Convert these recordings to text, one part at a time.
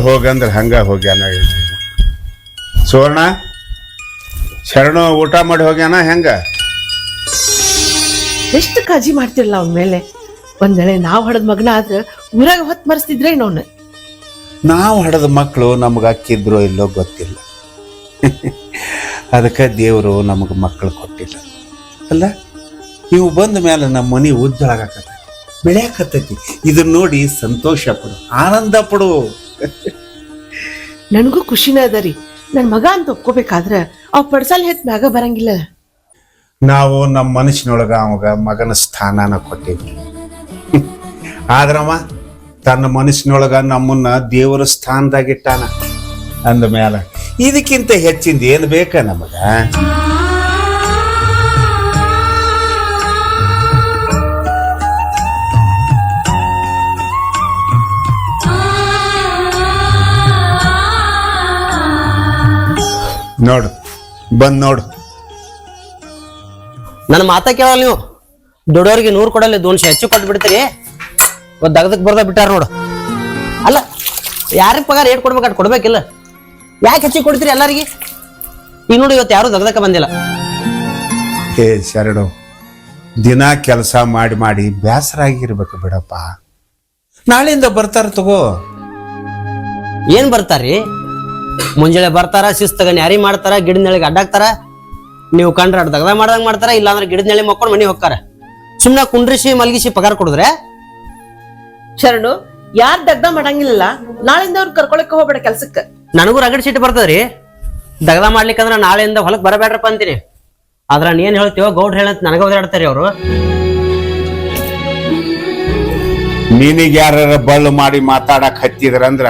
ಮುಂದೆ ಹೋಗಂದ್ರೆ ಹಂಗ ಹೋಗ್ಯಾನ. ಸುವರ್ಣ ಶರಣು ಊಟ ಮಾಡಿ ಹೋಗ್ಯಾನ ಹೆಂಗ? ಎಷ್ಟು ಕಾಜಿ ಮಾಡ್ತಿರಲ್ಲ ಅವನ ಮೇಲೆ? ಒಂದ್ ವೇಳೆ ನಾವ್ ಹಡದ ಮಗನ ಆದ್ರೆ ಊರಾಗ ಹೊತ್ ಮರೆಸ್ತಿದ್ರೆ ಅವನು? ನಾವು ಹಡದ ಮಕ್ಕಳು ನಮ್ಗೆ ಅಕ್ಕಿದ್ರೋ ಇಲ್ಲೋ ಗೊತ್ತಿಲ್ಲ. ಅದಕ್ಕೆ ದೇವರು ನಮಗೆ ಮಕ್ಕಳು ಕೊಟ್ಟಿಲ್ಲ. ಅಲ್ಲ ನೀವು ಬಂದ ಮೇಲೆ ನಮ್ಮ ಮನೆ ಉಜ್ಜಳಾಗತ್ತೈತಿ ಬೆಳೆಯಾಕತ್ತೈತಿ. ಇದನ್ನ ನೋಡಿ ಸಂತೋಷ ಪಡು ಆನಂದ ಪಡು. ನನಗೂ ಖುಷಿನ ಅದ ರೀ. ನನ್ನ ಮಗ ಅಂತ ಒಪ್ಕೋಬೇಕಾದ್ರ ಅವ್ ಪಡ್ಸಲ್ ಹೆತ್ ಮ್ಯಾಗ ಬರಂಗಿಲ್ಲ. ನಾವು ನಮ್ಮ ಮನಸ್ಸಿನೊಳಗ ಅವಾಗ ಮಗನ ಸ್ಥಾನನ ಕೊಟ್ಟಿದ್ವಿ. ಆದ್ರಮ್ಮ ತನ್ನ ಮನಸ್ಸಿನೊಳಗ ನಮ್ಮನ್ನ ದೇವರ ಸ್ಥಾನದಾಗಿಟ್ಟಾನ ಅಂದ ಮ್ಯಾಲ. ಇದಕ್ಕಿಂತ ಹೆಚ್ಚಿಂದ ಏನು ಬೇಕ ನಮಗ? ನೋಡು. ಬಂದ್ ನೋಡು. ನನ್ನ ಮಾತ ಕೇಳಲ್ಲ ನೀವು? ದೊಡ್ಡವರಿಗೆ ನೂರು ಕೊಡಲ್ಲ ದೋನ್ಶೆ ಹೆಚ್ಚು ಕೊಟ್ಟು ಬಿಡ್ತೀರಿ ಇವತ್ತು ದಗದಕ್ಕೆ ಬರ್ದ ಬಿಟ್ಟಾರ ನೋಡು. ಅಲ್ಲ ಯಾರಿಗೆ ಪಗಾರ ಏಟ್ ಕೊಡ್ಬೇಕು ಅಟ್ ಕೊಡ್ಬೇಕಿಲ್ಲ. ಯಾಕೆ ಹೆಚ್ಚಿಗೆ ಕೊಡ್ತೀರಿ ಎಲ್ಲರಿಗೆ? ಈಗ ನೋಡಿ ಇವತ್ತು ಯಾರು ದಗದಕ್ಕೆ ಬಂದಿಲ್ಲ. ಏ ಶರಣು ದಿನ ಕೆಲಸ ಮಾಡಿ ಮಾಡಿ ಬೇಸರ ಆಗಿರ್ಬೇಕು ಬಿಡಪ್ಪ. ನಾಳೆಯಿಂದ ಬರ್ತಾರ ತಗೋ. ಏನ್ ಬರ್ತಾರ್ರಿ? ಮುಂಜಾನೆ ಬರ್ತಾರ ಶಿಸ್ತಗ ನ್ಯಾರಿ ಮಾಡ್ತಾರ ಗಿಡದ ನೆಳಿಗೆ ಅಡ್ಡಾಕ್ತಾರ? ನೀವು ಕಂಡ್ರ ದಗದ ಮಾಡ್ದಂಗ ಮಾಡ್ತಾರ ಇಲ್ಲಾಂದ್ರೆ ಗಿಡದ ನೆಳಿ ಮಕ್ಕೊಂಡು ಮನೆ ಹೋಗ್ತಾರ. ಸುಮ್ಮನೆ ಕುಂಡ್ರಿಸಿ ಮಲಗಿಸಿ ಪಗಾರ ಕೊಡಿದ್ರೆ? ಶರಣು ಯಾರ್ ದಗ್ದ ಮಾಡಂಗಿಲ್ಲ ನಾಳಿಂದ ಅವ್ರು ಕರ್ಕೊಳಕ್ಕೆ ಹೋಗ್ಬೇಡ ಕೆಲ್ಸಕ್ಕ. ನನಗೂ ರಗಡ್ ಸಿಟ್ಟು ಬರ್ತದ್ರಿ ದಗದ ಮಾಡ್ಲಿಕ್ಕಂದ್ರ ನಾಳೆಯಿಂದ ಹೊಲಕ್ ಬರಬೇಡ್ರಪ್ಪ ಅಂತೀರಿ ಆದ್ರ ನೀನ್ ಹೇಳ್ತೀವೋ ಗೌಡ್ರ ಹೇಳಂತ ನನಗ ಓದಾಡ್ತಾರಿ ಅವರು. ನಿನಗೆ ಯಾರ ಬಳ್ಳು ಮಾಡಿ ಮಾತಾಡಕ್ ಹತ್ತಿದ್ರಂದ್ರ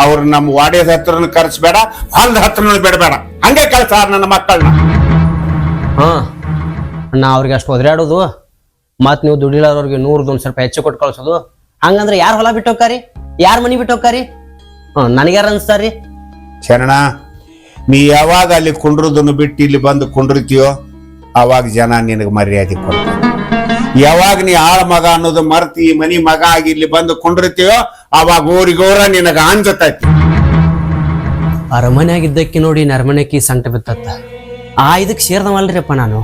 ಅವ್ರು ನಮ್ಮ ವಾಡಿಯದ ಹತ್ರನ ಕರೆಸ್ಬೇಡ ಹೊಲದ ಹತ್ರನ ಬಿಡಬೇಡ. ಹಂಗೆ ಕಳ್ಸಾರ ನನ್ನ ಮಕ್ಕಳನ್ನ ಹಾ. ನಾ ಅವ್ರಿಗೆ ಅಷ್ಟು ಒದರಾಡೋದು ಮತ್ ನೀವು ದುಡಿಲಾರವ್ರಿಗೆ ನೂರು ಒಂದ್ ಸ್ವಲ್ಪ ಹೆಚ್ಚು ಕೊಟ್ಟು ಕಳ್ಸೋದು? ಹಂಗಂದ್ರೆ ಯಾರು ಹೊಲ ಬಿಟ್ಟು ಹೋಗ್ತಾರಿ ಯಾರ ಮನಿ ಬಿಟ್ಟು ಹೋಗ್ತಾರಿ ಹ್ಮ್ ನನಗ್ಯಾರ ಅನ್ಸ್ತಾರಿ? ಶರಣ ನೀ ಯಾವಾಗ ಅಲ್ಲಿ ಕುಂಡ್ರದನ್ನು ಬಿಟ್ಟು ಇಲ್ಲಿ ಬಂದು ಕುಂಡಿರ್ತೀಯೋ ಅವಾಗ ಜನ ನಿನಗೆ ಮರ್ಯಾದೆ ಕೊಡ್ತಾರೆ. ಯಾವಾಗ ನೀ ಆಳ ಮಗ ಅನ್ನೋದು ಮರ್ತಿ ಈ ಮನಿ ಮಗ ಆಗಿ ಇಲ್ಲಿ ಬಂದು ಕುಂಡ್ರಿತೀಯೋ ಅವಾಗ ಊರಿಗೋರ ನಿನಗ ಅಂಜತೈತಿ. ಅರಮನೆಯಾಗಿದ್ದಕ್ಕೆ ನೋಡಿ ನರಮನೆಕಿ ಸಂಟ ಬಿತ್ತತ್ತ. ಆ ಇದಕ್ಕೆ ಸೇರ್ದವಲ್ರಿಪ್ಪ ನಾನು.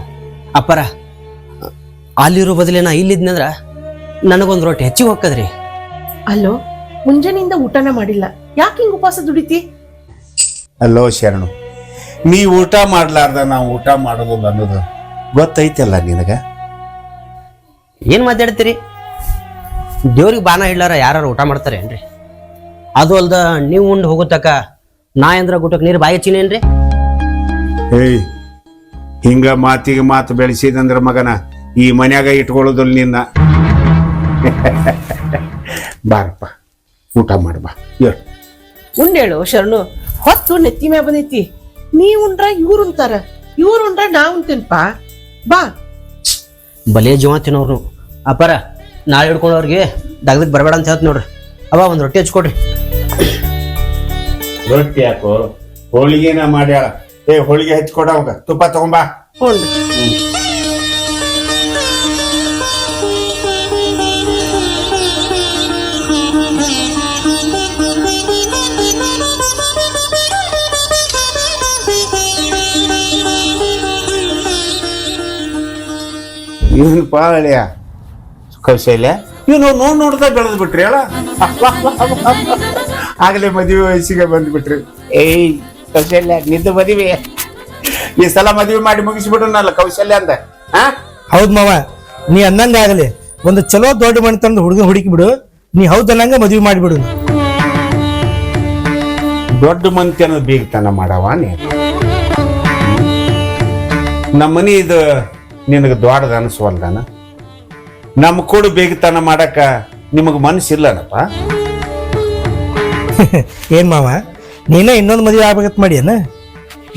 ಅಪ್ಪರ ಅಲ್ಲಿರೋ ಬದಲೇ ನಾ ಇಲ್ಲಿದ್ನಂದ್ರ ನನಗೊಂದು ರೊಟ್ಟಿ ಹೆಚ್ಚಿಗೆ ಹೋಗ್ಕದ್ರಿ. ಅಲ್ಲೋ ಮುಂಜಾನೆಯಿಂದ ಊಟನ ಮಾಡಿಲ್ಲ. ಯಾಕೆ ಹಿಂಗ್ ಉಪವಾಸ ದುಡಿತಿ? ಅಲ್ಲೋ ಶರಣು ನೀ ಊಟ ಮಾಡ್ಲಾರ್ದ ನಾವು ಊಟ ಮಾಡೋದಿಲ್ಲ ಅನ್ನೋದು ಗೊತ್ತೈತಲ್ಲ ನಿನಗ? ಏನ್ ಮಾತಾಡ್ತೀರಿ? ದೇವ್ರಿಗೆ ಬಾನ ಹಿಡ್ಲಾರ ಯಾರು ಊಟ ಮಾಡ್ತಾರೆ ಏನ್ರಿ? ಅದು ಅಲ್ದ ನೀವು ಉಂಡು ಹೋಗುತ್ತಕ ನಾ ಅಂದ್ರ ಗುಟಕ್ ನೀರು ಬಾಯಿ ಹಚ್ಚಿನೇನ್ರಿ ಏಯ್ ಹಿಂಗ ಮಾತಿಗೆ ಮಾತು ಬೆಳೆಸಿದಂದ್ರ ಮಗನ ಈ ಮನ್ಯಾಗ ಇಟ್ಕೊಳ್ಳೋದಿಲ್ಲ ನಿನ್ನ. ಬಾರಪ್ಪ ಊಟ ಮಾಡು ಬಾ ಹೇಳು ಉಂಡೇಳು ಶರಣು ಹೊತ್ತು ನೆತ್ತಿ ಮ್ಯಾಗ ಬಂದೈತಿ. ನೀ ಉಂಡ್ರ ಇವ್ರು ಉಂತಾರ ಇವ್ರು ಉಂಡ್ರ ನಾ ಉಂತೇನ್ಪಾ. ಬಾ. ಬಲೇ ಜೀವ ತಿನ್ನೋರು ಅಪ್ಪಾರ ನಾಳೆ ಹಿಡ್ಕೊಳ್ಳೋರಿಗೆ ದಗದಕ್ಕೆ ಬರಬೇಡ ಅಂತ ಹೇಳ್ತ ನೋಡ್ರಿ. ಅವ ಒಂದು ರೊಟ್ಟಿ ಹಚ್ಕೊಡ್ರಿ. ರೊಟ್ಟಿ ಯಾಕೋ ಹೋಳಿಗೆನ ಮಾಡ್ಯಾಳ. ಏ ಹೋಳಿಗೆ ಹಚ್ಕೊಡ ಅವಾಗ. ತುಪ್ಪ ತಗೊಂಬಾ. ಹೊಂಡ್ರಿ ಇವನ್ ಪಾಳಿಯ. ಕೌಶಲ್ಯ? ಇವ್ ನಾವು ನೋಡ್ ನೋಡ್ದ ಬೆಳೆದ್ ಬಿಟ್ರಿ ಅಲ್ಲ ಆಗಲೇ ಮದುವೆ ವಯಸ್ಸಿಗೆ ಬಂದ್ಬಿಟ್ರಿ. ಏಯ್ ಕೌಶಲ್ಯ ನಿಂದು ಮದುವೆ. ಈ ಸಲ ಮದುವೆ ಮಾಡಿ ಮುಗಿಸ್ಬಿಡೋಣಲ್ಲ ಕೌಶಲ್ಯ ಅಂತ ಹಾ ಹೌದ್ ಮಾವ ನೀ ಅನ್ನಂಗ ಆಗಲಿ. ಒಂದು ಚಲೋ ದೊಡ್ಡ ಮನೆ ತಂದು ಹುಡುಗ ಹುಡುಕಿ ಬಿಡು. ನೀ ಹೌದ್ ಅನ್ನಂಗ ಮದುವೆ ಮಾಡಿಬಿಡು ದೊಡ್ಡ ಮಂತಿ ಅನ್ನೋದು ಬೀಗ್ತನ ಮಾಡವ ನೀ ನಮ್ಮ ಮನಿ ಇದು ನಿನಗೆ ದೊಡ್ಡದ ಅನಿಸ್ವಲ್ದಾನ ನಮ್ಮ ಕೂಡ ಬೇಗತನ ಮಾಡಕ್ಕ ನಿಮಗೆ ಮನಸ್ಸಿಲ್ಲನಪ್ಪ ಏನ್ ಮಾವ ನೀನ ಇನ್ನೊಂದು ಮದುವೆ ಆಗ್ಬೇಕತ್ ಮಾಡಿ ಏನ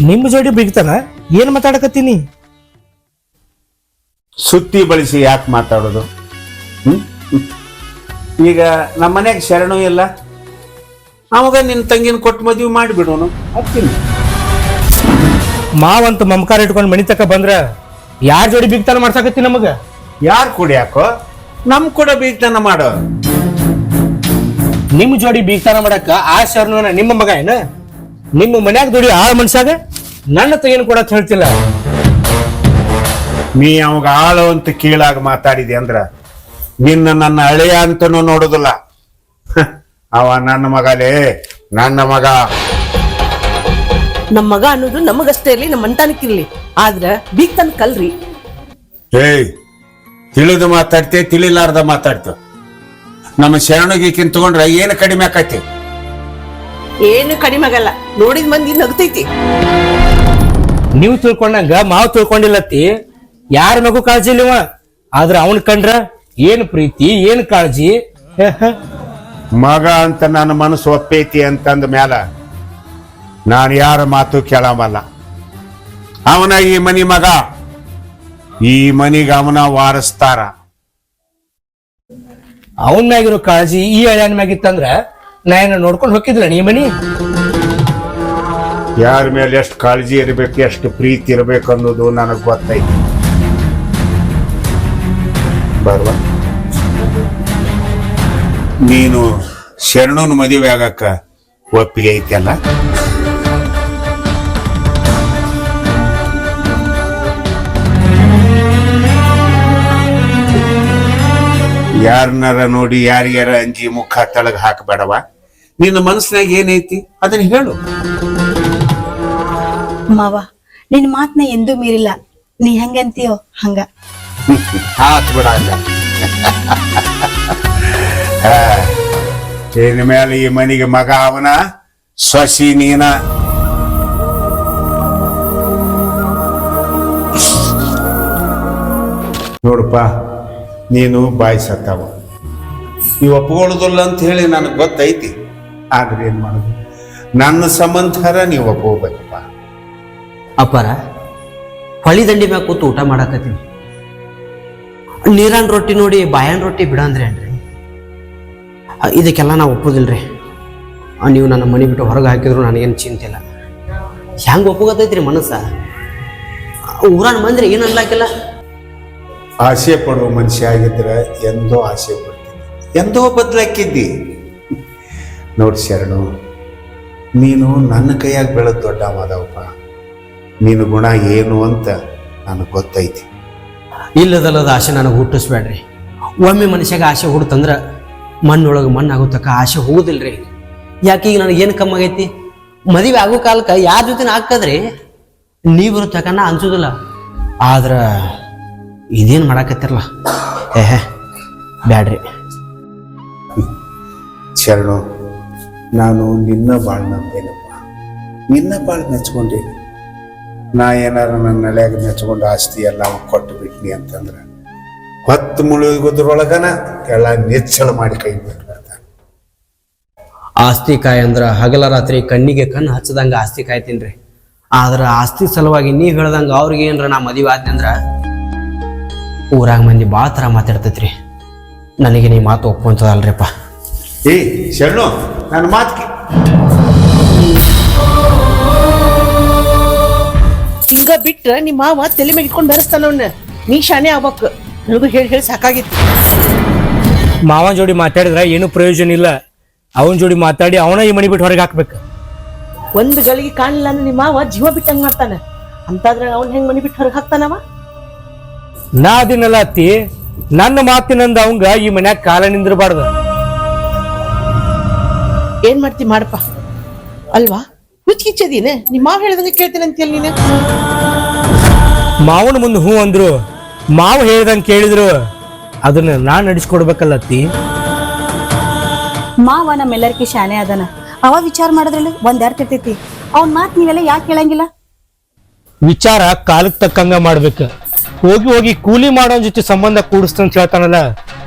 ನಿಮ್ಮ ಜೋಡಿ ಬಿಗ್ತಾನ? ಏನ್ ಮಾತಾಡಕತ್ತೀನಿ? ಸುತ್ತಿ ಬಳಸಿ ಯಾಕೆ ಮಾತಾಡೋದು? ಹ್ಮ್? ಈಗ ನಮ್ಮ ಮನ್ಯಾಗ ಶರಣು ಇಲ್ಲ. ಅವಾಗ ನಿನ್ನ ತಂಗಿನ ಕೊಟ್ಟು ಮದುವೆ ಮಾಡಿಬಿಡೋನು. ಹತ್ತೀನಿ ಮಾವಂತ ಮಮಕಾರ ಇಟ್ಕೊಂಡು ಮನಿ ತಕ ಬಂದ್ರ ಯಾರ ಜೋಡಿ ಬಿಗ್ತಾನ ಮಾಡ್ಸಾಕತ್ತಿ ನಮಗ? ಯಾರು ಕೂಡ ಯಾಕೋ? ನಮ್ ಕೂಡ ಬೀಗ್ತಾನ ಮಾಡೋ. ನಿಮ್ಮ ಜೋಡಿ ಬೀಗ್ತಾನ ಮಾಡಕ ಆ ಶರಣನ ನಿಮ್ಮ ಮಗ ಏನ? ನಿಮ್ಮ ಮನ್ಯಾಗ ದುಡಿ ಆ ಮನ್ಸಾಗ? ನನ್ನ ಏನು ಕೂಡ ಹೇಳ್ತಿಲ್ಲ. ನೀ ಅವಾಗ ಆಳು ಅಂತ ಕೀಳಾಗ ಮಾತಾಡಿದೆ ಅಂದ್ರ ನಿನ್ನ ನನ್ನ ಹಳೆಯ ಅಂತನೂ ನೋಡುದಿಲ್ಲ. ಹ, ಅವ ನನ್ನ ಮಗಲೇ ನನ್ನ ಮಗ. ನಮ್ಮ ಮಗ ಅನ್ನೋದು ನಮಗಷ್ಟೇ ಇರ್ಲಿ ನಮ್ಮ ಮಂಟಾನಕ್ಕಿರ್ಲಿ ಆದ್ರ ಬೀಗ್ ತನ್ ಕಲ್ರಿ. ಏಯ್ ತಿಳಿದು ಮಾತಾಡ್ತೆ ತಿಳಿಲಾರ್ದ ಮಾತಾಡ್ತು. ನಮ್ಮ ಶರಣಗೆ ತಗೊಂಡ್ರೆ ಏನು ಕಡಿಮೆ ಆಕೈತಿ? ಏನು ಕಡಿಮೆ ಆಗಲ್ಲ. ನೋಡಿದ ಮಂದಿ ನಗ್ತೈತಿ. ನೀವು ತಿಳ್ಕೊಂಡಂಗ ಮಾವ ತಿಳ್ಕೊಂಡಿಲ್ಲತ್ತಿ. ಯಾರ ಮಗು ಕಾಳಜಿ ಇಲ್ಲವ ಆದ್ರ ಅವನ್ ಕಂಡ್ರ ಏನ್ ಪ್ರೀತಿ ಏನ್ ಕಾಳಜಿ. ಮಗ ಅಂತ ನನ್ನ ಮನಸ್ಸು ಒಪ್ಪೈತಿ ಅಂತಂದ ಮ್ಯಾಲ ನಾನು ಯಾರ ಮಾತು ಕೇಳಮಲ್ಲ ಅವನ ಈ ಮನಿ ಮಗ. ಈ ಮನಿಗೆ ಅವನ ವಾರಸ್ತಾರ. ಅವನ ಮ್ಯಾಗಿರೋ ಕಾಳಜಿ ಈ ಹಳ್ಯಾನ್ ಮ್ಯಾಗಿತ್ತಂದ್ರ ನಾ ಏನ ನೋಡ್ಕೊಂಡು ಹೋಗಿದ್ರ ನೀ ಮನಿ? ಯಾರ ಮೇಲೆ ಎಷ್ಟು ಕಾಳಜಿ ಇರಬೇಕು ಎಷ್ಟು ಪ್ರೀತಿ ಇರಬೇಕು ಅನ್ನೋದು ನನಗೆ ಗೊತ್ತೈತಿ. ಬರ್ವ. ನೀನು ಶರಣನ ಮದುವೆ ಆಗಕ್ಕ ಒಪ್ಪಿಗೆ ಐತಲ್ಲ? ಯಾರನ್ನಾರ ನೋಡಿ ಯಾರ್ಯಾರ ಅಂಜಿ ಮುಖ ತಳಗ ಹಾಕಬೇಡವ? ನಿನ್ನ ಮನಸ್ಸಿನಾಗ ಏನೈತಿ? ಅದನ್ನ ಹೇಳು. ಮಾವ ನಿನ್ ಮಾತ್ನ ಎಂದೂ ಮೀರಿಲ್ಲ. ನೀ ಹೆಂಗಂತೀಯೋ ಹಂಗ. ಹಾತ್ ಬಿಡ ಇನ್ ಮೇಲೆ ಈ ಮನೆಗೆ ಮಗ ಅವನ? ಸಸಿ ನೀನ. ನೋಡಪ್ಪ ನೀನು ಬಾಯಿ ಸತ್ತಾವ ನೀವು ಒಪ್ಕೊಳ್ಳೋದಿಲ್ಲ ಅಂತ ಹೇಳಿ ನನಗೆ ಗೊತ್ತೈತಿ. ಆದ್ರೆ ಏನು ಮಾಡೋದು? ನನ್ನ ಸಂಬಂಧರ ನೀವು ಒಪ್ಕೋಬೇಕಪ್ಪ ಅಪ್ಪಾರ ಹೊಳಿ ದಂಡಿ ಮ್ಯಾಗ ಕೂತು ಊಟ ಮಾಡಾಕತ್ತೀನಿ. ನೀರಾನ್ ರೊಟ್ಟಿ ನೋಡಿ ಬಾಯನ್ ರೊಟ್ಟಿ ಬಿಡ ಅಂದ್ರೆ ಏನ್ರಿ ಇದಕ್ಕೆಲ್ಲ ನಾವು ಒಪ್ಪೋದಿಲ್ರಿ. ಆ, ನೀವು ನನ್ನ ಮನೆ ಬಿಟ್ಟು ಹೊರಗೆ ಹಾಕಿದ್ರು ನನಗೇನು ಚಿಂತೆ ಇಲ್ಲ. ಹೆಂಗೆ ಒಪ್ಪಗತ್ತೈತ್ರಿ ಮನಸ್ಸ? ಊರಾನ ಬಂದ್ರೆ ಏನು ಅನ್ಲಾಕಿಲ್ಲ? ಆಸೆ ಪಡುವ ಮನುಷ್ಯ ಆಗಿದ್ರೆ ಎಂದೋ ಆಸೆ ಪಡ್ತೀನಿ. ಎಂದೋ ಬದಲಾಕಿದ್ದಿ. ನೋಡಿ ಶರಣು, ನೀನು ನನ್ನ ಕೈಯಾಗ ಬೆಳೆದ ದೊಡ್ಡ ಮಾದವಪ್ಪ ನೀನು ಗುಣ ಏನು ಅಂತ ನನಗೆ ಗೊತ್ತೈತಿ. ಇಲ್ಲದಲ್ಲದ ಆಸೆ ನನಗೆ ಹುಟ್ಟಿಸ್ಬೇಡ್ರಿ. ಒಮ್ಮೆ ಮನುಷ್ಯಾಗ ಆಸೆ ಹುಡ್ತಂದ್ರೆ ಮಣ್ಣೊಳಗೆ ಮಣ್ಣು ತಕ್ಕ ಆಸೆ ಹೋಗುದಿಲ್ರಿ. ಯಾಕೆ ಈಗ ನನಗೇನು ಕಮ್ಮಿ ಆಗೈತಿ? ಮದುವೆ ಆಗೋ ಕಾಲಕ್ಕೆ ಯಾರ ಜೊತೆ ಹಾಕದ್ರಿ ನೀವಿರೋ ತಕನ ಅನ್ಸೋದಿಲ್ಲ ಆದ್ರ ಇದೇನು ಮಾಡಾಕತ್ತಿರಲ್ಲ ಏಹೆ ಬ್ಯಾಡ್ರಿ. ಶರಣು ನಾನು ನಿನ್ನ ಬಾಳ್ ನಂಬೇನಪ್ಪ. ನಿನ್ನ ಬಾಳ್ ಮೆಚ್ಕೊಂಡೇನಿ ನಾ ಏನಾರ ನನ್ನ ನೆಲೆಯಾಗ ಮೆಚ್ಕೊಂಡು ಆಸ್ತಿ ಎಲ್ಲ ಕೊಟ್ಟು ಬಿಟ್ನಿ ಅಂತಂದ್ರೆ ಹೊತ್ತು ಮುಳುಗೋದ್ರೊಳಗನ ಎಲ್ಲ ನೆಚ್ಚಳ ಮಾಡಿ ಕೈ ಆಸ್ತಿ ಕಾಯಿ ಅಂದ್ರ ಹಗಲ ರಾತ್ರಿ ಕಣ್ಣಿಗೆ ಕಣ್ಣು ಹಚ್ಚದಂಗ ಆಸ್ತಿ ಕಾಯ್ತೀನ್ರಿ. ಆದ್ರ ಆಸ್ತಿ ಸಲುವಾಗಿ ನೀ ಹೇಳ್ದಂಗ ಅವ್ರಿಗೆ ಏನ್ರ ನಾ ಮದುವೆ ಆದ್ನಂದ್ರ ಊರಾಗ ಮಂದಿ ಭಾಳ ಥರ ಮಾತಾಡ್ತೈತ್ರಿ. ನನಗೆ ನೀ ಮಾತು ಒಪ್ಪಂತದಲ್ರಿಪ್ಪ ಏ ಶರಣು ನನ್ನ ಮಾತು ಹಿಂಗ ಬಿಟ್ರ ನಿಮ್ಮ ಮಾವ ತಲೆ ಮೇಲೆ ಇಟ್ಕೊಂಡು ಬೆರೆಸ್ತಾನ ಅವ್ನ. ನೀ ಶಾನೆ ಆಗ್ಬೇಕು. ನನಗೂ ಹೇಳಿ ಹೇಳಿ ಸಾಕಾಗಿತ್ತು. ಮಾವನ ಜೋಡಿ ಮಾತಾಡಿದ್ರೆ ಏನು ಪ್ರಯೋಜನ ಇಲ್ಲ. ಅವನ ಜೋಡಿ ಮಾತಾಡಿ ಅವನ ಈ ಮನಿ ಬಿಟ್ಟು ಹೊರಗೆ ಹಾಕ್ಬೇಕು. ಒಂದು ಗಳಿಗೆ ಕಾಣಲಿಲ್ಲ ಅಂದ್ರೆ ನಿಮ್ಮ ಮಾವ ಜೀವ ಬಿಟ್ಟಂಗೆ ಮಾಡ್ತಾನೆ. ಅಂತಾದ್ರೆ ಅವ್ನು ಹೆಂಗ್ ಮನಿ ಬಿಟ್ಟು ಹೊರಗೆ ಹಾಕ್ತಾನವ? ನಾ ದಿನಲ್ಲ ಅತ್ತಿ ನನ್ನ ಮಾತಿನಂದ ಅವಂಗ ಈ ಮನ್ಯಾಗ ಕಾಲ ನಿಂದಿರಬಾರ್ದು. ಏನ್ ಮಾಡ್ತಿ ಮಾಡಪ್ಪ? ಅಲ್ವಾ? ಹುಚ್ಚಿಚ್ಚದೀನೆ ನಿಮ್ಮ ಮಾವ ಹೇಳ್ದಂಗೆ ಕೇಳ್ತೇನೆ ಅಂತ ನೀನು? ಮಾವನ ಮುಂದೆ ಹೂ ಅಂದ್ರು ಮಾವ ಹೇಳ್ದಂಗೆ ಕೇಳಿದ್ರು ಅದನ್ನ ನಾ ನಡೆಸ್ಕೊಡ್ಬೇಕಲ್ಲ ಅತ್ತಿ. ಮಾವ ನಮ್ಮೆಲ್ಲರಿಗೂ ಶಾನೆ ಅದನ. ಅವ ವಿಚಾರ ಮಾಡಿದ್ರಲ್ಲಿ ಒಂದ್ ಅರ್ಥ ಇರ್ತೈತಿ. ಅವ್ನ ಮಾತ್ ನೀವೆಲ್ಲ ಯಾಕೆ ಕೇಳಂಗಿಲ್ಲ ವಿಚಾರ ಕಾಲಕ್ಕೆ ತಕ್ಕಂಗ ಮಾಡ್ಬೇಕು. ಹೋಗಿ ಹೋಗಿ ಕೂಲಿ ಮಾಡೋ ಜೊತೆ ಸಂಬಂಧ ಕೂಡಿಸ್ತಂತ ಹೇಳ್ತಾನಲ್ಲ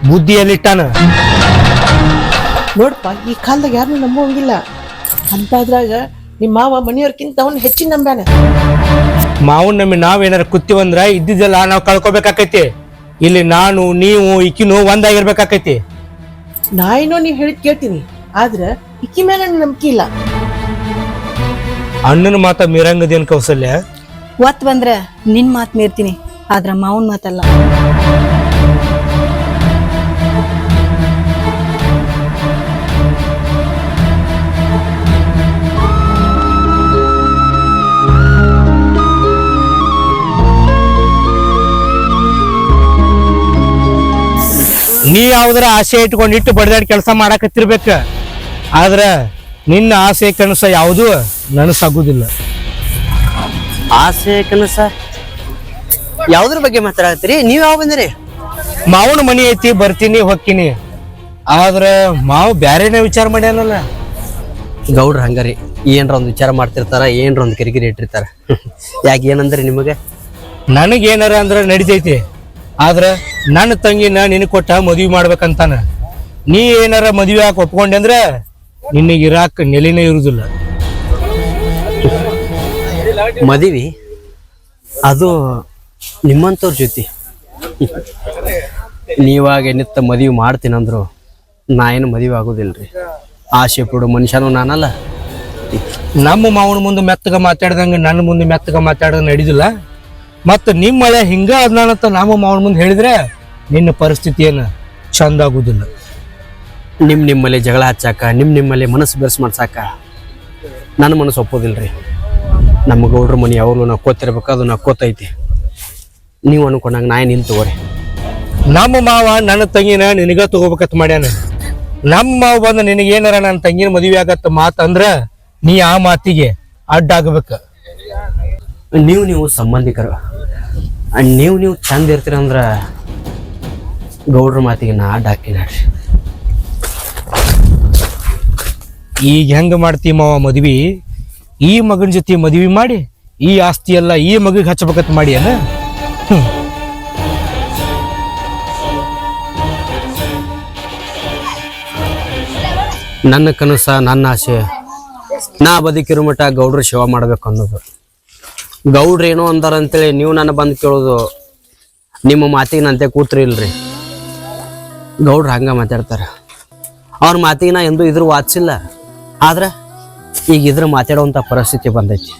ಬುದ್ಧಿಯಲ್ಲಿಟ್ಟಾನ. ನೋಡಪ್ಪ ಈ ಕಾಲದಾಗ ಯಾರನ್ನೂ ನಂಬೋಂಗಿಲ್ಲ ಅಂತಾದ್ರಾಗ ನಿಮ್ಮ ಮಾವ ಮನೆಯವ್ರಕ್ಕಿಂತ ಅವ್ನು ಹೆಚ್ಚಿನ ನಂಬ್ಯಾನ. ಮಾವನ್ ನಮ್ಮಿ ನಾವೇನಾರ ಕೂತೀವಂದ್ರ ಇದ್ದಿದ್ದೆಲ್ಲ ನಾವು ಕಳ್ಕೊಬೇಕಾಕೈತಿ. ಇಲ್ಲಿ ನಾನು ನೀವು ಇಕ್ಕಿನೂ ಒಂದಾಗಿರ್ಬೇಕಾಕೈತಿ. ನಾಯಿನೋ ಏನೋ ನೀವ್ ಹೇಳಿದ್ ಕೇಳ್ತೀನಿ ಆದ್ರ ಇಕ್ಕಿ ಮೇಲೆ ನನ್ ನಂಬಿಕೆ ಇಲ್ಲ. ಅಣ್ಣನ ಮಾತ ಮೀರಂಗದೇನ್ ಕೌಸಲ್ಯ? ಒತ್ ಬಂದ್ರ ನಿನ್ ಮಾತ್ ಮೀರ್ತೀನಿ. ಆದ್ರ ಮಾವನ್ ಮಾತಲ್ಲ. ನೀ ಯಾವ್ದ್ರ ಆಸೆ ಇಟ್ಕೊಂಡು ಇಟ್ಟು ಬಡ್ದಾಡ್ ಕೆಲಸ ಮಾಡಕತ್ತಿರ್ಬೇಕ. ಆದ್ರೆ ನಿನ್ನ ಆಸೆ ಕನಸ ಯಾವುದು? ನನಸಾಗುದಿಲ್ಲ. ಆಸೆ ಕನಸ? ಯಾವ್ದ್ರ ಬಗ್ಗೆ ಮಾತಾಡತ್ತೀರಿ? ನೀವ್ ಯಾವ ಬಂದಿರಿ? ಮಾವನ ಮನಿ ಐತಿ ಬರ್ತೀನಿ ಹೋಗ್ತೀನಿ. ಆದ್ರ ಮಾವು ಬ್ಯಾರೇನೆ ವಿಚಾರ ಮಾಡ್ಯಾನಲ್ಲ. ಗೌಡ್ರ ಹಂಗಾರಿ ಏನ್ರ ಒಂದು ವಿಚಾರ ಮಾಡ್ತಿರ್ತಾರ ಏನ್ರ ಒಂದು ಕಿರಿಕಿರಿ ಇಟ್ಟಿರ್ತಾರ. ಯಾಕೆ ಏನಂದ್ರಿ ನಿಮಗೆ? ನನಗೇನಾರ ಅಂದ್ರೆ ನಡಿತೈತಿ. ಆದ್ರ ನನ್ನ ತಂಗಿನ ನಿನಗೆ ಕೊಟ್ಟ ಮದ್ವಿ ಮಾಡ್ಬೇಕಂತಾನ. ನೀ ಏನಾರ ಮದ್ವಿ ಹಾಕಿ ಒಪ್ಕೊಂಡೆ ಅಂದ್ರೆ ನಿನಗೆ ಇರಾಕ್ ನೆಲೆನೇ ಇರುದಿಲ್ಲ. ಮದ್ವಿ? ಅದು ನಿಮ್ಮಂತವ್ರ ಜೊತೆ. ನೀವಾಗ ನಿತ್ತ ಮದುವೆ ಮಾಡ್ತೀನಂದ್ರು ನಾ ಏನು ಮದುವೆ ಆಗೋದಿಲ್ರಿ. ಆಸೆ ಪಡೋ ಮನುಷ್ಯನೂ ನಾನಲ್ಲ. ನಮ್ಮ ಮಾವನ ಮುಂದೆ ಮೆತ್ತಗ ಮಾತಾಡ್ದಂಗೆ ನನ್ನ ಮುಂದೆ ಮೆತ್ತಗ ಮಾತಾಡ್ದಂಗೆ ನಡೀದಿಲ್ಲ. ಮತ್ತು ನಿಮ್ಮ ಮಳೆ ಹಿಂಗ ಅದ್ನಾನಂತ ನಮ್ಮ ಮಾವನ ಮುಂದೆ ಹೇಳಿದ್ರೆ ನಿನ್ನ ಪರಿಸ್ಥಿತಿ ಏನು ಚಂದ ಆಗುದಿಲ್ಲ. ನಿಮ್ಮ ನಿಮ್ಮಲ್ಲಿ ಜಗಳ ಹಚ್ಚಾಕ ನಿಮ್ಮ ನಿಮ್ಮಲ್ಲಿ ಮನಸ್ಸು ಬೆರ್ಸ್ ಮಾಡ್ಸಾಕ ನನ್ನ ಮನಸ್ಸು ಒಪ್ಪೋದಿಲ್ರಿ. ನಮ್ಮ ಗೌಡ್ರ ಮನೆ ಯಾವಾಗಲೂ ನಾವು ಕೋತಿರ್ಬೇಕು ಅದು ನಾವು ಕೋತೈತಿ. ನೀವು ಅನ್ಕೊಂಡಂಗೆ ನಾ ನಿಂತು ತಗೋರಿ? ನಮ್ಮ ಮಾವ ನನ್ನ ತಂಗಿನ ನಿನಗ ತಗೋಬೇಕತ್ ಮಾಡ್ಯಾನ. ನಮ್ಮ ಮಾವ ಬಂದ ನಿನಗೇನಾರ ನನ್ನ ತಂಗಿನ ಮದುವೆ ಆಗತ್ತ ಮಾತಂದ್ರ ನೀ ಆ ಮಾತಿಗೆ ಅಡ್ಡ ಆಗ್ಬೇಕ ನೀವು ನೀವು ಸಂಬಂಧಿಕರು. ನೀವು ನೀವು ಚಂದ ಇರ್ತೀರಂದ್ರ ಗೌಡ್ರ ಮಾತಿಗೆ ನಾ ಅಡ್ಡ ಹಾಕಿ ನೋಡ್ರಿ ಈಗ ಹೆಂಗ ಮಾಡ್ತಿ ಮಾವ ಮದ್ವಿ? ಈ ಮಗನ ಜೊತೆ ಮದ್ವಿ ಮಾಡಿ ಈ ಆಸ್ತಿ ಎಲ್ಲ ಈ ಮಗಿಗೆ ಹಚ್ಚಬೇಕತ್ ಮಾಡಿ ಏನ ನನ್ನ ಕನಸ ನನ್ನ ಆಸೆ. ನಾ ಬದುಕಿರೋ ಮಟ್ಟ ಗೌಡ್ರ ಸೇವಾ ಮಾಡ್ಬೇಕು ಅನ್ನೋದು. ಗೌಡ್ರು ಏನೋ ಅಂದಾರ ಅಂತೇಳಿ ನೀವು ನನ್ನ ಬಂದು ಕೇಳೋದು ನಿಮ್ಮ ಮಾತಿಗೆ ನಂತೆ ಕೂತ್ರಿ ಇಲ್ರಿ. ಗೌಡ್ರು ಹಂಗ ಮಾತಾಡ್ತಾರ. ಅವ್ರ ಮಾತಿಗೆ ನಾ ಎಂದೂ ಇದ್ರ ವಾಚಿಲ್ಲ. ಆದ್ರೆ ಈಗ ಇದ್ರ ಮಾತಾಡುವಂಥ ಪರಿಸ್ಥಿತಿ ಬಂದೈತಿ.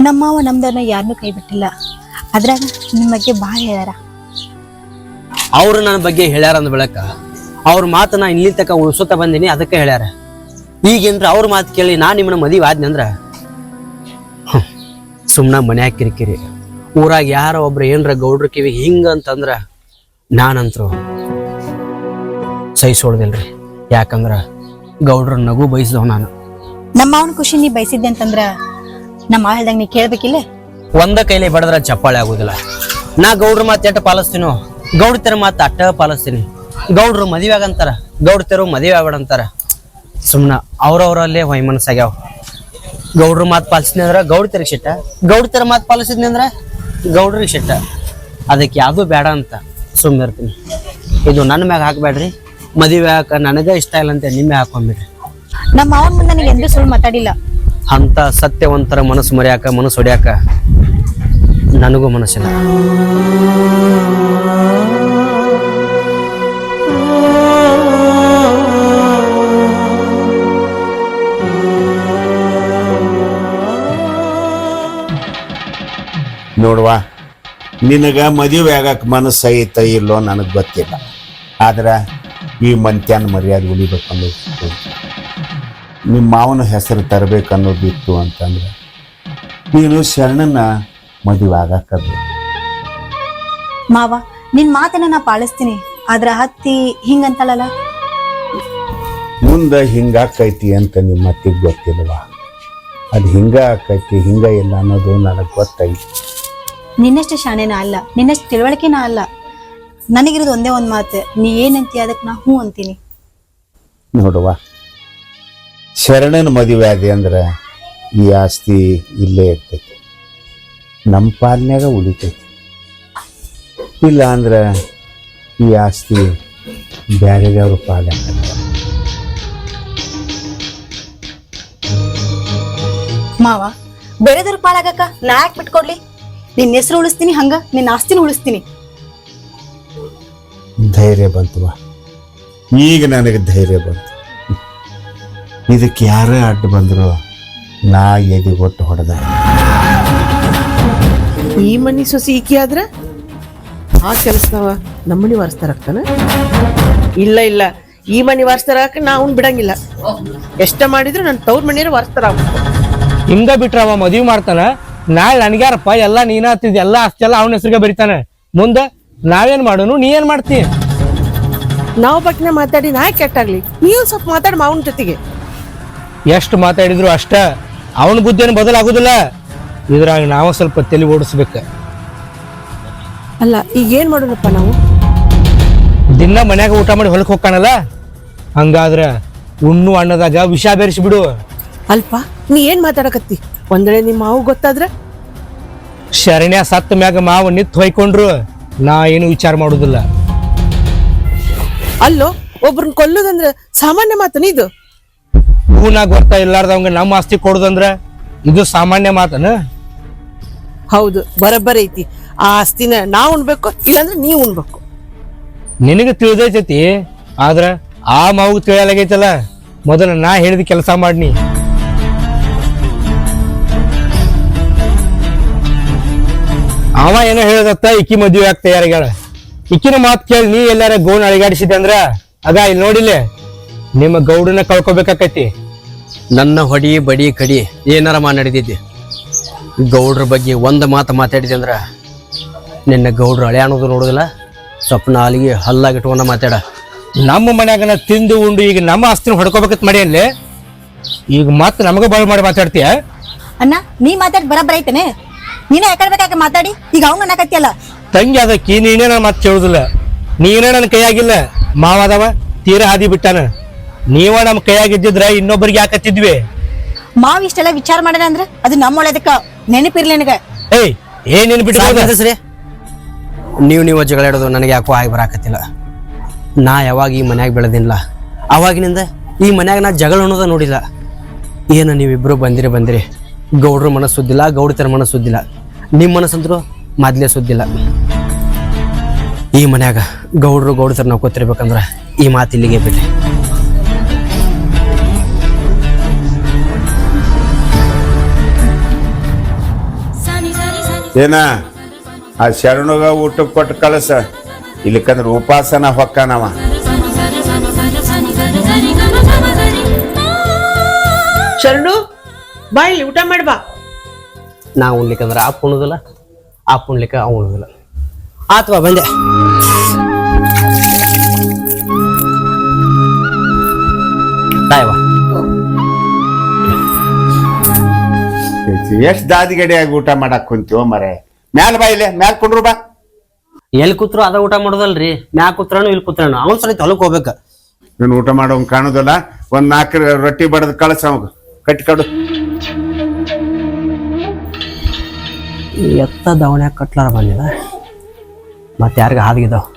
ನಮ್ಮವ ನಮ್ದನ್ನ ಯಾರನ್ನೂ ಕೈ ಬಿಟ್ಟಿಲ್ಲ. ಅದ್ರಾಗ ನಿಮ್ಮ ಬಗ್ಗೆ ಭಾಳ ಹೇಳ್ಯಾರ ಅವ್ರು ನನ್ನ ಬಗ್ಗೆ ಹೇಳ್ಯಾರ ಅಂದ ಬೆಳಕ ಅವ್ರ ಮಾತನ್ನ ಇಲ್ಲಿ ತಕ ಉಳಿಸೋತ ಬಂದೀನಿ ಅದಕ್ಕೆ ಹೇಳ್ಯಾರ. ಈಗೇನ್ರ ಅವ್ರ ಮಾತು ಕೇಳಿ ನಾ ನಿಮ್ಮನ್ನ ಮದುವೆ ಆದ್ನಿ ಅಂದ್ರ? ಸುಮ್ಮನೆ ಮನ್ಯಾಗ ಕಿರಿಕಿರಿ. ಊರಾಗ ಯಾರ ಒಬ್ರು ಏನ್ರ ಗೌಡ್ರ ಕಿವಿ ಹಿಂಗ ಅಂತಂದ್ರ ನಾನಂತ್ರು. ಸಹಿಸೋಳ್ದಿಲ್ರಿ ಯಾಕಂದ್ರ ಗೌಡ್ರ ನಗು ಬಯಸಿದವ್ ನಾನು. ನಮ್ಮ ಅವನ ಖುಷಿ ನೀ ಬಯಸಿದ್ದೆ ಅಂತಂದ್ರ ನಮ್ಮ ಹೇಳ್ದಂಗ ನೀ ಕೇಳ್ಬೇಕಿಲ್ಲ? ಒಂದ ಕೈಲಿ ಬಡದ್ರ ಚಪ್ಪಾಳೆ ಆಗುದಿಲ್ಲ. ನಾ ಗೌಡ್ರ ಮಾತು ಎಟ್ಟ ಪಾಲಿಸ್ತೀನೋ ಗೌಡ್ತರ ಮಾತು ಅಟ್ಟ ಪಾಲಿಸ್ತೀನಿ. ಗೌಡ್ರು ಮದುವೆ ಆಗಂತಾರ. ತೆರವು ಮದುವೆ ಆಗ್ಬೇಡ ಅಂತಾರ ಸುಮ್ಮನೆ ಅವ್ರವ್ರಲ್ಲೇ ಹೊಯ್ ಗೌಡ್ರು ಗೌಡ್ರ ಮಾತು ಪಾಲಿಸಿದ್ನಿ ಅಂದ್ರ ಗೌಡ್ತರಿಗೆ ಶಿಟ್ಟ. ಗೌಡ್ತರ ಮಾತು ಪಾಲಿಸಿದ್ನಿ ಅಂದ್ರೆ ಗೌಡ್ರಿಗೆ ಶಿಟ್ಟ. ಅದಕ್ಕೆ ಯಾವುದು ಬೇಡ ಅಂತ ಸುಮ್ಮನೆ ಇರ್ತೀನಿ. ಇದು ನನ್ನ ಮ್ಯಾಗ ಹಾಕ್ಬೇಡ್ರಿ ಮದುವೆ ಹಾಕ ನನಗೆ ಇಷ್ಟ ಇಲ್ಲ ಅಂತ ನಿಮ್ಮೆ ಹಾಕೊಂಬಿಡ್ರಿ. ನಮ್ಮ ಅವನ ಮುಂದೆ ನನಗೆ ಎಂದೂ ಸುಳ್ಳು ಮಾತಾಡಿಲ್ಲ. ಅಂತ ಸತ್ಯವಂತರ ಮನಸ್ಸು ಮರೆಯಾಕ ಮನಸ್ಸು ಹೊಡ್ಯಾಕ ನನಗೂ ಮನಸ್ಸಿಲ್ಲ. ನೋಡುವ. ನಿನಗ ಮದುವೆ ಆಗಕ್ಕೆ ಮನಸ್ಸು ಐತ ಇಲ್ಲೋ ನನಗೆ ಗೊತ್ತಿಲ್ಲ. ಆದ್ರೆ ಈ ಮಂತ್ಯಾನ ಮರ್ಯಾದೆ ಉಳಿಬೇಕು ಅನ್ನೋದು ನಿಮ್ಮ ಮಾವನ ಹೆಸರು ತರಬೇಕು ಅನ್ನೋದಿತ್ತು ಅಂತಂದ್ರೆ ನೀನು ಶರಣನ ಮದುವೆ ಆಗಕ್ಕದು ಮಾವ ನಿನ್ನ ಮಾತನ್ನ ನಾ ಪಾಲಿಸ್ತೀನಿ. ಆದ್ರೆ ಹತ್ತಿ ಹಿಂಗಂತಳಲ್ಲ? ಮುಂದೆ ಹಿಂಗಾಕೈತಿ ಅಂತ ನಿಮ್ಮ ಅತ್ತಿಗೆ ಗೊತ್ತಿಲ್ವಾ? ಅದು ಹಿಂಗ ಆಕೈತಿ ಹಿಂಗ ಇಲ್ಲ ಅನ್ನೋದು ನನಗೆ ಗೊತ್ತೈತಿ. ನಿನ್ನಷ್ಟು ಶಾಣೆನ ಅಲ್ಲ ನಿನ್ನಷ್ಟು ತಿಳುವಳಿಕೆನ ಅಲ್ಲ. ನನಗಿರೋದು ಒಂದೇ ಒಂದು ಮಾತು ನೀ ಏನಂತೀಯ ಅದಕ್ಕೆ ನಾ ಹ್ಞೂ ಅಂತೀನಿ. ನೋಡುವ. ಶರಣನ ಮದುವೆ ಆದಿ ಅಂದ್ರೆ ಈ ಆಸ್ತಿ ಇಲ್ಲೇ ಇರ್ತೈತಿ. ನಮ್ಮ ಪಾಲನ್ಯಾಗ ಉಳಿತೈತಿ. ಇಲ್ಲ ಅಂದ್ರೆ ಈ ಆಸ್ತಿ ಬ್ಯಾರೆದವ್ರ ಪಾಲನೆ ಮಾವ ಬೇರೆದವ್ರ ಪಾಳಾಗಕ್ಕ ನಾ ಯಾಕೆ ಬಿಟ್ಕೊಡ್ಲಿ? ನಿನ್ನ ಹೆಸರು ಉಳಿಸ್ತೀನಿ ಹಂಗ ನಿನ್ನ ಆಸ್ತಿನ ಉಳಿಸ್ತೀನಿ. ಧೈರ್ಯ ಬಂತು ಈಗ ನನಗೆ ಧೈರ್ಯ ಬಂತು. ಇದಕ್ಕೆ ಯಾರೇ ಅಡ್ಡ ಬಂದ್ರು ನಾ ಎದಿಗೊಟ್ಟು ಹೊಡೆದ. ಈ ಮನಿ ಸೊಸಿ ಈಕಿ ಆದ್ರೆ? ಆ ಕೆಲಸದವ ನಮ್ಮನಿ ವಾರಿಸ್ತಾರಕ್ಕನ ಇಲ್ಲ ಇಲ್ಲ. ಈ ಮನಿ ವಾರಿಸ್ತಾರಕ್ಕ ನಾ ಅವ್ನ್ ಬಿಡಂಗಿಲ್ಲ. ಎಷ್ಟ ಮಾಡಿದ್ರು ನನ್ನ ತವ್ರ ಮನೆಯವ್ರು ವಾರಿಸ್ತಾರ. ಹಿಂಗ ಬಿಟ್ರ ಅವ ಮದ್ವಿ ಮಾಡ್ತಾನ? ನಾಳೆ ನನಗ್ಯಾರಪ್ಪ ಎಲ್ಲ ನೀನ ಹತ್ತಿದ್ ಎಲ್ಲ ಅಷ್ಟೆಲ್ಲ ಅವನ ಹೆಸರಿಗೆ ಬರಿತಾನೆ. ಮುಂದೆ ನಾವೇನ್ ಮಾಡೋನು ನೀ ಏನ್ ಮಾಡ್ತಿ? ನಾವು ಬಗ್ಗೆ ಮಾತಾಡಿ ನಾ ಕೆಟ್ಟಾಗ್ಲಿ. ನೀವು ಸ್ವಲ್ಪ ಮಾತಾಡಿ ಮಾವನ ಜೊತೆಗೆ. ಎಷ್ಟು ಮಾತಾಡಿದ್ರು ಅಷ್ಟ ಅವನ ಬುದ್ಧಿಯನ್ನು ಬದಲಾಗುದಿಲ್ಲ. ಇದ್ರಾಗ ನಾವು ಸ್ವಲ್ಪ ತಲೆ ಓಡಿಸ್ಬೇಕು. ಅಲ್ಲ ಈಗ ಏನ್ ಮಾಡೋಣಪ್ಪ ನಾವು? ದಿನ ಮನ್ಯಾಗ ಊಟ ಮಾಡಿ ಹೊಲಕ್ ಹೋಗ್ಕಾನಲ್ಲ ಹಂಗಾದ್ರೆ ಉಣ್ಣು ಅನ್ನದಾಗ ವಿಷ ಬೆರೆಸಿಬಿಡು ಅಲ್ಪ ನೀ ಏನ್ ಮಾತಾಡಕತ್ತಿ? ಒಂದ್ ವೇಳೆ ನಿಮ್ಮ ಮಾವು ಗೊತ್ತಾದ್ರೆ? ಶರಣ್ಯ ಸತ್ತ ಮ್ಯಾಗ ಮಾವ ನಿತ್ ಹೊಯ್ಕೊಂಡ್ರು ನಾ ಏನು ವಿಚಾರ ಮಾಡುದಿಲ್ಲ. ಅಲ್ಲೋ ಒಬ್ರನ್ನ ಕೊಲ್ಲುದಂದ್ರೆ ಸಾಮಾನ್ಯ ಮಾತನ ಇದು? ಹೂನಾಗ ಬರ್ತಾ ಇಲ್ಲಾರ್ದವಂಗ ನಮ್ಮ ಆಸ್ತಿ ಕೊಡುದಂದ್ರ ಇದು ಸಾಮಾನ್ಯ ಮಾತನ? ಹೌದು ಬರಬ್ಬರ ಐತಿ. ಆ ಆಸ್ತಿನ ನಾ ಉಣ್ಬೇಕು ಇಲ್ಲಾಂದ್ರೆ ನೀ ಉಣ್ಬೇಕು. ನಿನಗೆ ತಿಳಿದೈತೈತಿ ಆದ್ರ ಆ ಮಾವು ತಿಳಿಯಲಾಗೈತಲ್ಲ ಮೊದಲು ನಾ ಹೇಳಿದ ಕೆಲಸ ಮಾಡ್ನಿ. ಅವ ಏನೋ ಹೇಳದತ್ತ? ಇಕ್ಕಿ ಮದ್ವೆ ಆಗ್ ತಯಾರಿಗಾಳ ಇಕ್ಕಿನ ಮಾತು ಕೇಳಿ ನೀ ಎಲ್ಲಾರ ಗೋನ್ ಅಳಿಗಾಡಿಸಿದೆ ಅಂದ್ರ ಆಗ ಇಲ್ಲಿ ನೋಡಿಲೆ ನಿಮ್ಮ ಗೌಡನ ಕಳ್ಕೊಬೇಕಾಕೈತಿ ನನ್ನ ಹೊಡಿ ಬಡಿ ಕಡಿ ಏನಾರ ಮಾತಾಡಿದ್ದಿ ಗೌಡ್ರ ಬಗ್ಗೆ ಒಂದು ಮಾತು ಮಾತಾಡಿದೆ ಅಂದ್ರ ನಿನ್ನ ಗೌಡ್ರು ಹಳೆ ಅನ್ನೋದು ನೋಡುದಿಲ್ಲ? ಸ್ವಪ್ನ ಅಲ್ಲಿಗೆ ಹಲ್ಲಾಗಿಟ್ಕೊಂಡ ಮಾತಾಡ. ನಮ್ಮ ಮನ್ಯಾಗನ ತಿಂದು ಉಂಡು ಈಗ ನಮ್ಮ ಆಸ್ತಿನ ಹೊಡ್ಕೋಬೇಕತ್ ಮಾಡಿ ಅಲ್ಲೇ. ಈಗ ಮಾತು ನಮಗೂ ಬಾಳ್ ಮಾಡಿ ಮಾತಾಡ್ತೀಯ? ಅಣ್ಣ ನೀ ಮಾತಾಡಿ ಬರಬ್ಬರ ಐತೇನೆ? ನೀನೇ ಯಾಕಡೆ ಬೇಕಾಕ ಮಾತಾಡಿ? ಈಗ ಅವ್ನ ಅನ್ನಕತ್ತಿಯಲ್ಲ. ತಂಗಿ ಅದಕ್ಕಿ ನೀನೇ ನನ್ನ ಮಾತು ಕೇಳುದಿಲ್ಲ. ನೀನೇ ನನ್ನ ಕೈಯಾಗಿಲ್ಲ. ಮಾವದವ ತೀರ ಹಾದಿ ಬಿಟ್ಟಾನ. ನೀವ ನಮ್ಮ ಕೈಯಾಗಿದ್ದಿದ್ರ ಇನ್ನೊಬ್ಬರಿಗೆ ಯಾಕತ್ತಿದ್ವಿ ಮಾವ್ ಇಷ್ಟೆಲ್ಲ ವಿಚಾರ ಮಾಡ್ಯಾನ ಅಂದ್ರೆ ಅದು ನಮ್ಮ ಒಳ್ಳೇದಕ್ಕ. ನೆನಪಿರ್ಲಿ ನಿನಗ. ಏಯ್ ಏನ್ ಬಿಟ್ಟು ಸರಿ ನೀವು ನೀವು ಜಗಳಾಡೋದು ನನಗೆ ಯಾಕೋ ಆಗಿ ಬರಾಕತ್ತಿಲ್ಲ. ನಾ ಯಾವಾಗ ಈ ಮನ್ಯಾಗ ಬೆಳೆದಿಲ್ಲ. ಅವಾಗಿನಿಂದ ಈ ಮನ್ಯಾಗ ನಾ ಜಗಳ ಅನ್ನೋದ ನೋಡಿಲ್ಲ. ಏನ ನೀವಿಬ್ರು ಬಂದಿರಿ ಬಂದಿರಿ. ಗೌಡ್ರ ಮನಸ್ಸುದ್ದಿಲ್ಲ ಸುದ್ದಿಲ್ಲ ಮನಸ್ಸುದ್ದಿಲ್ಲ ಮನಸ್ಸು ಸುದ್ದಿಲ್ಲ. ನಿಮ್ಮ ಮನಸ್ಸಂದ್ರು ಸುದ್ದಿ ಸುದ್ದಿಲ್ಲ. ಈ ಮನ್ಯಾಗ ಗೌಡ್ರು ಗೌಡ್ರ ನಾವು ಕೂತಿರ್ಬೇಕಂದ್ರ ಈ ಮಾತು ಇಲ್ಲಿಗೆ ಬಿಡ್ರಿ. ಏನ? ಆ ಶರಣಗ ಊಟ ಕೊಟ್ಟು ಕಳಸ. ಇಲ್ಲಿಕಂದ್ರೆ ಉಪಾಸನ ಹೊಕ್ಕನವ. ಶರಣು ಬಾ ಇಲ್ಲಿ ಊಟ ಮಾಡಿ ಬಾ. ನಾ ಉಣ್ಲಿಕ್ಕಂದ್ರ ಆಪ್ ಉಣ್ಣೋದಿಲ್ಲ ಆಪ್ ಉಣ್ಲಿಕ್ಕೆ ಅವ ಉಣ್ಣೋದಿಲ್ಲ ಆತ್ವಾ ಬಂದೆ. ಎಷ್ಟ್ ಎಷ್ಟ್ ದಾದಿಗಡಿಯಾಗಿ ಊಟ ಮಾಡಕ್ ಕುಂತೀವೋ ಮರೆ? ಮ್ಯಾಲ ಬಾ ಇಲ್ಲೇ ಮ್ಯಾಲ ಕುಂಡ್ರು ಬಾ. ಎಲ್ಲಿ ಕೂತ್ರು ಅದ ಊಟ ಮಾಡೋದಲ್ರಿ? ಮ್ಯಾಗ ಕೂತ್ರನು ಇಲ್ಲಿ ಕೂತ್ರನು? ಅವನ್ ಸರಿ ತಲುಕ್ ಹೋಗ್ಬೇಕ. ನೀನು ಊಟ ಮಾಡೋನ್ ಕಾಣೋದಲ್ಲ. ಒಂದ್ ನಾಲ್ಕು ರೊಟ್ಟಿ ಬಡದ್ ಕಳಸ ಅವಾಗ. ಕಟ್ಟಿ ಕಡು ಎತ್ತ ದವಣ್ಯಾಗ ಕಟ್ಲಾರ ಬಂದಿದ ಮತ್ತೆ ಯಾರಿಗ ಹಾದಿಗಿದ್ದಾವೆ?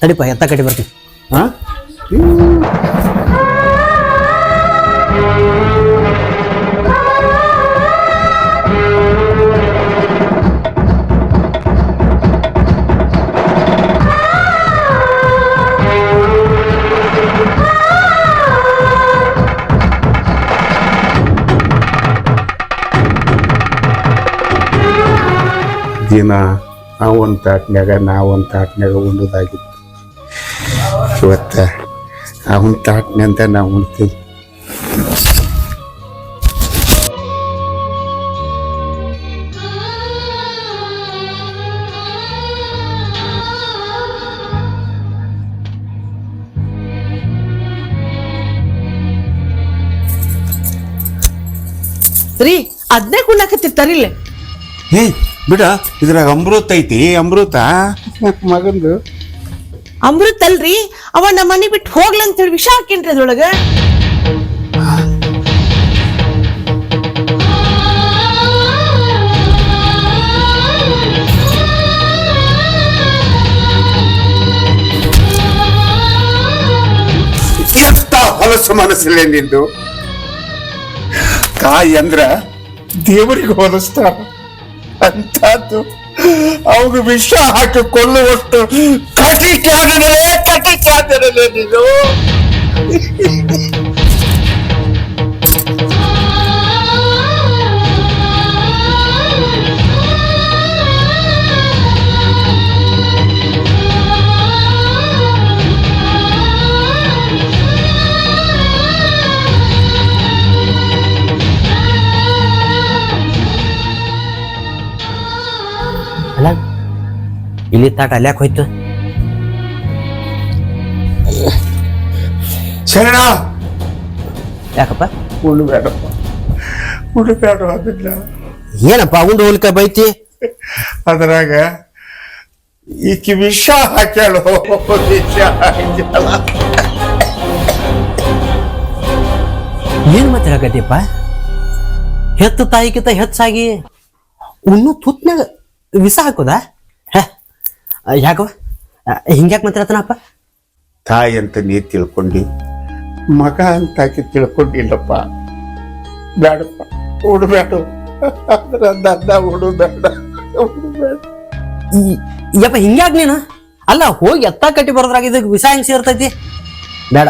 ತಡಿಪ ಎತ್ತ ಕಟ್ಟಿ ಬರ್ತೀವಿ ಹಾ? ದಿನ ಅವನ್ ತಾಟ್ನ್ಯಾಗ ಒಂದು ತಾಟ್ನ್ಯಾಗ ಉಣ್ಣುದಾಗಿತ್ತು ಇವತ್ತ ಅವನ್ ತಾಟ್ನ್ಯಂತ ನಾವು ಉಣ್ತೀವಿ. ರೀ ಅದ್ನೇ ಕುಣ್ಣಾಕತ್ತಿರ್ತಾರಿಲ್ಲ ಹೇ ಬಿಡ ಇದ್ರಾಗ ಅಮೃತ ಐತಿ ಅಮೃತ? ಮಗಂದು. ಅಮೃತ್ ಅಲ್ರಿ? ಅವ ನಮ್ಮ ಮನೆ ಬಿಟ್ಟು ಹೋಗ್ಲಂತ ಹೇಳಿ ವಿಷ ಹಾಕೇನ್ರಿ ಅದ್ರೊಳಗ. ಎಂತ ಹೊಲಸು ಮನಸ್ಸಿಲ್ಲ ನಿಂದು. ತಾಯಿ ಅಂದ್ರ ದೇವರಿಗೆ ಹೋಲಿಸ್ತಾರ. ಅಂತದ್ದು ಅವನು ವಿಷ ಹಾಕಿ ಕೊಲ್ಲುವಷ್ಟು ಕಟಿ ಕ್ಯಾದನೆ ಕಟಿ ಕ್ಯಾದನೆ ನೀನು. ಇಲ್ಲಿ ತಾಟ ಅಲ್ಯಾಕ್ ಹೋಯ್ತು? ಶರಣ! ಯಾಕಪ್ಪ? ಉಳ್ಬೇಡಪ್ಪ ಉಳ್ಬೇಡ ಅದನ್ನ ಏನಪ್ಪ ಉಂಡು ಹೋಲಿಕ ಬೈತಿ? ಅದ್ರಾಗ ಈಕಿ ವಿಷ ಹಾಕ್ಯಾಳು. ವಿಷ ಹಾಕ್ಯಾಳ. ಏನ್ ಮಾತಾಡಕತ್ತಿಯಪ್ಪ ಹೆತ್ತ ತಾಯಿಗಿಂತ ಹೆಚ್ಚಾಗಿ ಉಣ್ಣು ತುತ್ನಾಗ ವಿಷ ಹಾಕೋದ? ಯಾಕವ ಹಿಂಗ್ಯಾಕೆ ಮಾತಾಡ್ತಾನಪ್ಪ ತಾಯಿ ಅಂತ ನೀ ತಿಳ್ಕೊಂಡು ಮಗ ಅಂತ ಆಕಿ ತಿಳ್ಕೊಂಡಿಲ್ಲಪ್ಪ. ಬೇಡಪ್ಪ ಉಡ್ಬೇಡ ಅಂದ್ರೆ ಉಡಬೇಡ ಉಡ್ಬೇಡ ಯಪ್ಪ ಹಿಂಗ್ಯಾಕ್ ನೀನು? ಅಲ್ಲ ಹೋಗಿ ಎತ್ತ ಕಟ್ಟಿ ಬರೋದ್ರಾಗ ಇದಕ್ಕೆ ವಿಷ ಹೆಂಗ್ ಸೇರ್ತೈತಿ? ಬೇಡ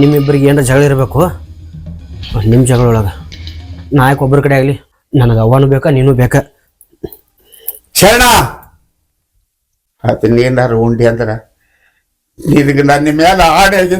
ನಿಮ್ಮಿಬ್ಬರಿಗೆ ಏನಾರ ಜಗಳ ಇರಬೇಕು? ನಿಮ್ಮ ಜಗಳ ಒಳಗ ನಾಯಕ ಒಬ್ಬರ ಕಡೆ ಆಗಲಿ ನನಗೆ ಅವನು ಬೇಕಾ ನೀನು ಬೇಕಾ? ಶರಣ! ಅದನ್ನೇನಾರು ಉಂಡಿ ಅಂದ್ರ? ನಿನಗೆ ನನ್ನ ಮೇಲೆ ಆಡೆ ನಮ್ಗೆ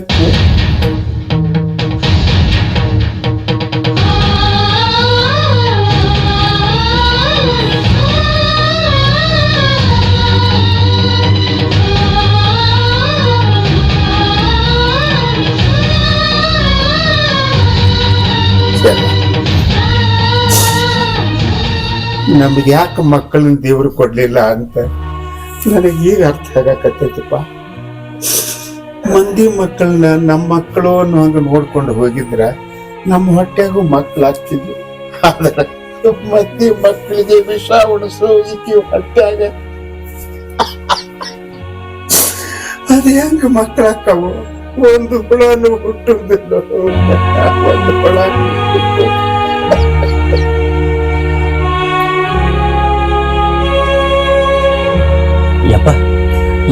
ನಮಗೆ ಯಾಕೆ ಮಕ್ಕಳನ್ನ ದೇವ್ರು ಕೊಡ್ಲಿಲ್ಲ ಅಂತ? ನನಗೆ ಈಗ ಅರ್ಥ ಆಗಕತ್ತೈತಿಪ್ಪ. ಮಂದಿ ಮಕ್ಕಳನ್ನ ನಮ್ಮ ಮಕ್ಕಳು ಅನ್ನೋ ಹಂಗ ನೋಡ್ಕೊಂಡು ಹೋಗಿದ್ರ ನಮ್ಮ ಹೊಟ್ಟೆಗೂ ಮಕ್ಕಳು ಆಗ್ತಿದ್ವಿ. ಆದ್ರೆ ಮಂದಿ ಮಕ್ಕಳಿಗೆ ವಿಷ ಉಣಿಸೋ ಹೊಟ್ಟೆ ಆಗ ಅದು ಹೆಂಗ ಮಕ್ಕಳಾಕ್ಕವು ಒಂದು ಹುಳನು ಹುಟ್ಟುದಿಲ್ಲ. ಒಂದು ಹುಳ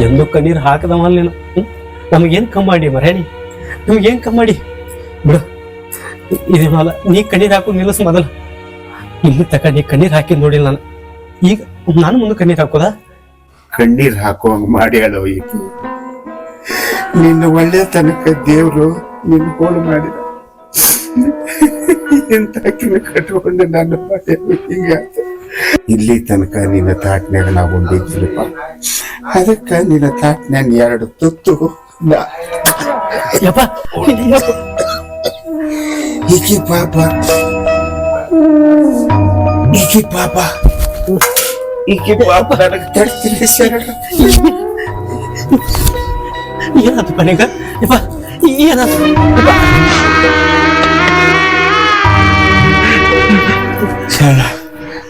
ಎಂದು ಕಣ್ಣೀರು ಹಾಕದವಲ್ಲ ನೀನು? ನಮಗೇನು ಕಮ್ಮಾಡಿ ಮರೇಣಿ ನಮಗೇನು ಕಮ್ಮಾಡಿ ಬಿಡು. ಇದೇನಲ್ಲ ನೀ ಕಣ್ಣೀರು ಹಾಕು ನಿಲ್ಲಿಸ್ ಮೊದಲ. ಇಲ್ಲಿ ತಕ ನೀ ಕಣ್ಣೀರು ಹಾಕಿ ನೋಡಿಲ್ಲ ನಾನು. ಈಗ ನಾನು ಮುಂದೆ ಕಣ್ಣೀರು ಹಾಕೋದ? ಕಣ್ಣೀರ್ ಮಾಡಿ ಮಾಡ್ಯಾಳು ಈಕಿ. ನಿನ್ನ ಒಳ್ಳೆ ತನಕ ದೇವ್ರು ನಿನ್ನ ಹೋಳು ಮಾಡಿದ. ಎಂತ ಕಟ್ಕೊಂಡು ನಾನು ಇಲ್ಲಿ ತನಕ ನಿನ್ನ ತಾಟ್ನ್ಯಾಗ ನಾವು ಉಂಡಿದ್ವಿಪ್ಪ ಅದಕ್ಕ ನಿನ್ನ ತಾಟ್ನ್ಯಾಗ ಎರಡು ತುತ್ತು. ಈಕಿ ಪಾಪ. ಈಕಿ ಪಾಪ. ಈಕಿ ಪಾಪ. ನನಗೆ ತಡ್ತೀನಿ ಶರಣ. ಏನಾಯ್ತು ಮನೆಗ ಯಪ್ಪ ಏನಾಯ್ತು.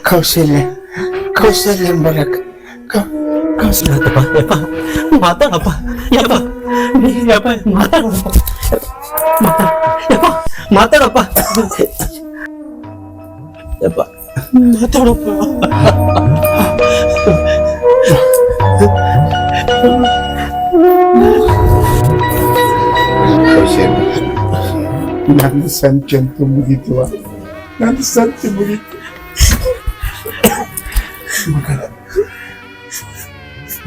ಕೌಶಲ್ಯ ಕೌಶಲ್ಯ ಬರಕ್ ಏನಾಯ್ತಪ್ಪ ಯಪ್ಪ, ಮಾತಾಡಪ್ಪ, ಯಪ್ಪ ಯಪ್ಪ ಮಾತಾಡಪ್ಪ ಮಾತಾಡ, ಯಪ್ಪ, ಮಾತಾಡಪ್ಪ. ಯಪ್ಪ, ಮಾತಾಡಪ್ಪ. ನನ್ನ ಸಂಚೆ ಮುಗಿತು. ನನ್ನ ಸಂತೆ ಮುಗೀತು. ಮಗಳ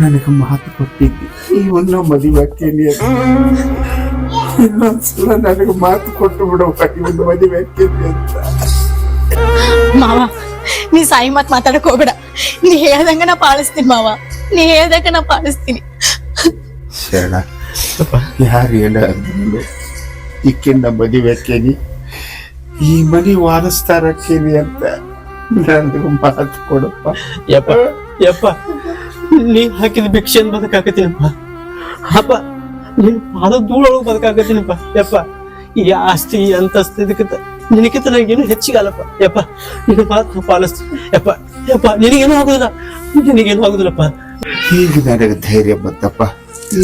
ನನಗೆ ಮಾತು ಕೊಟ್ಟಿದ್ದೆ. ಇವನ್ನ ಮದುವೆ ಹಾಕೇನಿ ಅಂತ. ಇನ್ನೊಂದ್ಸಲ ನನಗೆ ಮಾತು ಕೊಟ್ಟು ಬಿಡವ ಇವನ್ನ ಮದುವೆ ಹಾಕೇನಿ ಅಂತ. ಮಾವ ನೀ ಸಾಯಿ ಮಾತು ಮಾತಾಡಕ್ ಹೋಗ್ಬೇಡ. ನೀ ಹೇಳ್ದಂಗ ನಾ ಪಾಲಿಸ್ತೀನಿ ಮಾವ. ನೀ ಹೇಳ್ದಂಗ ನಾ ಪಾಲಿಸ್ತೀನಿ. ಶರಣ ಯಾರು ಏನ ಅಂದ್ರು ಈಕಿನ್ನ ಮದುವೆ ಹಾಕೇನಿ ಈ ಮನಿ ವಾರಸ್ತಾರಕ್ಕೇನಿ ಅಂತ. ನನಗೆ ಮಾತು ಕೊಡಪ್ಪ. ಯಪ್ಪ ಯಪ್ಪ ನೀ ಹಾಕಿದ ಭಿಕ್ಷೆ ಬದುಕಾಕತ್ತೀನಪ್ಪ. ಅಪ್ಪ ನೀನ್ ಪಾದ ಧೂಳೊಳಗೆ ಬದುಕಾಕತ್ತೀನಪ್ಪ. ಯಪ್ಪ ಈ ಆಸ್ತಿ ಅಂತಸ್ತು ಇದಕ್ಕಿಂತ ನಿನಕಿಂತ ನನಗೇನು ಹೆಚ್ಚಿಗಲ್ಲಪ್ಪ ಯಪ್ಪ ನಿನ್ನ ಮಾತು ಪಾಲಿಸ್ತು ಯಪ್ಪ ಯಪ್ಪ ನಿನಗೇನು ಆಗುದಿಲ್ಲ. ನಿನಗೇನು ಆಗುದಿಲ್ಲಪ್ಪ. ಈಗ ನನಗೆ ಧೈರ್ಯ ಬಂತಪ್ಪ.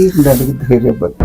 ಈಗ ನನಗೆ ಧೈರ್ಯ ಬಂತ.